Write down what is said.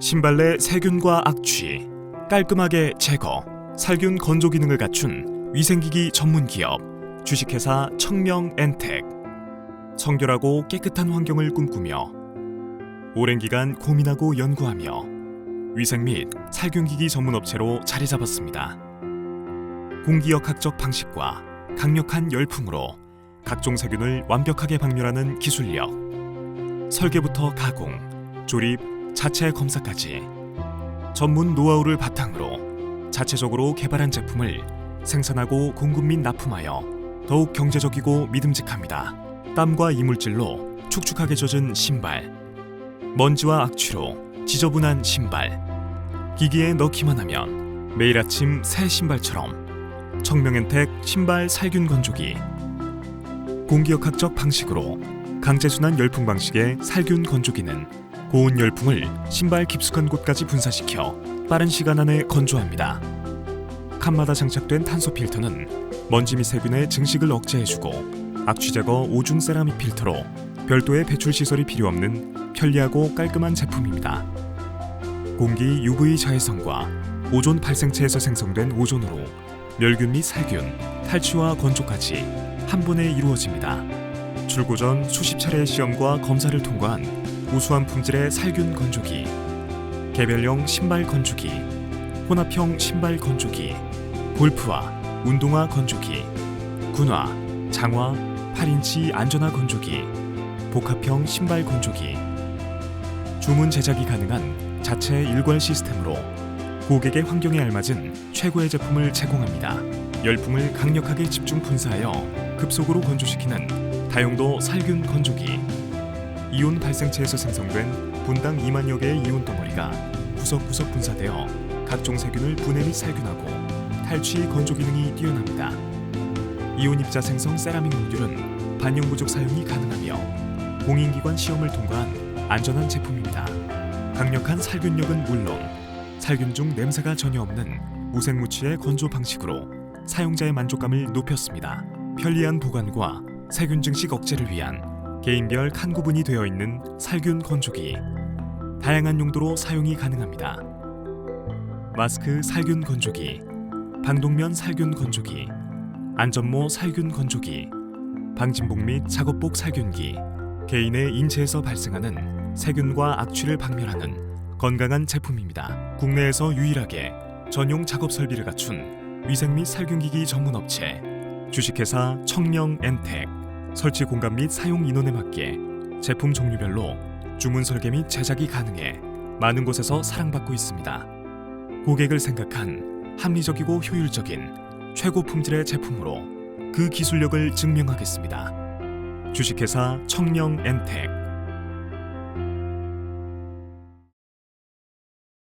신발내 세균과 악취 깔끔하게 제거, 살균 건조 기능을 갖춘 위생기기 전문 기업 주식회사 청명 엔텍. 청결하고 깨끗한 환경을 꿈꾸며 오랜 기간 고민하고 연구하며 위생 및 살균기기 전문 업체로 자리 잡았습니다. 공기역학적 방식과 강력한 열풍으로 각종 세균을 완벽하게 박멸하는 기술력, 설계부터 가공, 조립, 자체 검사까지. 전문 노하우를 바탕으로 자체적으로 개발한 제품을 생산하고 공급 및 납품하여 더욱 경제적이고 믿음직합니다. 땀과 이물질로 축축하게 젖은 신발, 먼지와 악취로 지저분한 신발, 기기에 넣기만 하면 매일 아침 새 신발처럼 청명엔텍 신발 살균 건조기. 공기역학적 방식으로 강제순환 열풍 방식의 살균 건조기는 고온 열풍을 신발 깊숙한 곳까지 분사시켜 빠른 시간 안에 건조합니다. 칸마다 장착된 탄소 필터는 먼지 및 세균의 증식을 억제해주고 악취 제거 오중 세라믹 필터로 별도의 배출 시설이 필요 없는 편리하고 깔끔한 제품입니다. 공기 UV 자외선과 오존 발생체에서 생성된 오존으로 멸균 및 살균, 탈취와 건조까지 한 번에 이루어집니다. 출고 전 수십 차례의 시험과 검사를 통과한 우수한 품질의 살균 건조기, 개별용 신발 건조기, 혼합형 신발 건조기, 골프화, 운동화 건조기, 군화, 장화, 8인치 안전화 건조기, 복합형 신발 건조기, 주문 제작이 가능한 자체 일괄 시스템으로 고객의 환경에 알맞은 최고의 제품을 제공합니다. 열풍을 강력하게 집중 분사하여 급속으로 건조시키는 다용도 살균 건조기. 이온 발생체에서 생성된 분당 2만여 개의 이온 덩어리가 구석구석 분사되어 각종 세균을 분해 및 살균하고 탈취 건조 기능이 뛰어납니다. 이온 입자 생성 세라믹 모듈은 반영 부족 사용이 가능하며 공인기관 시험을 통과한 안전한 제품입니다. 강력한 살균력은 물론 살균 중 냄새가 전혀 없는 무색무취의 건조 방식으로 사용자의 만족감을 높였습니다. 편리한 보관과 세균 증식 억제를 위한 개인별 칸 구분이 되어 있는 살균 건조기. 다양한 용도로 사용이 가능합니다. 마스크 살균 건조기, 방독면 살균 건조기, 안전모 살균 건조기, 방진복 및 작업복 살균기, 개인의 인체에서 발생하는 세균과 악취를 박멸하는 건강한 제품입니다. 국내에서 유일하게 전용 작업 설비를 갖춘 위생 및 살균기기 전문 업체 주식회사 청령 엔텍 설치 공간 및 사용 인원에 맞게 제품 종류별로 주문 설계 및 제작이 가능해 많은 곳에서 사랑받고 있습니다. 고객을 생각한 합리적이고 효율적인 최고 품질의 제품으로 그 기술력을 증명하겠습니다. 주식회사 청령 엔텍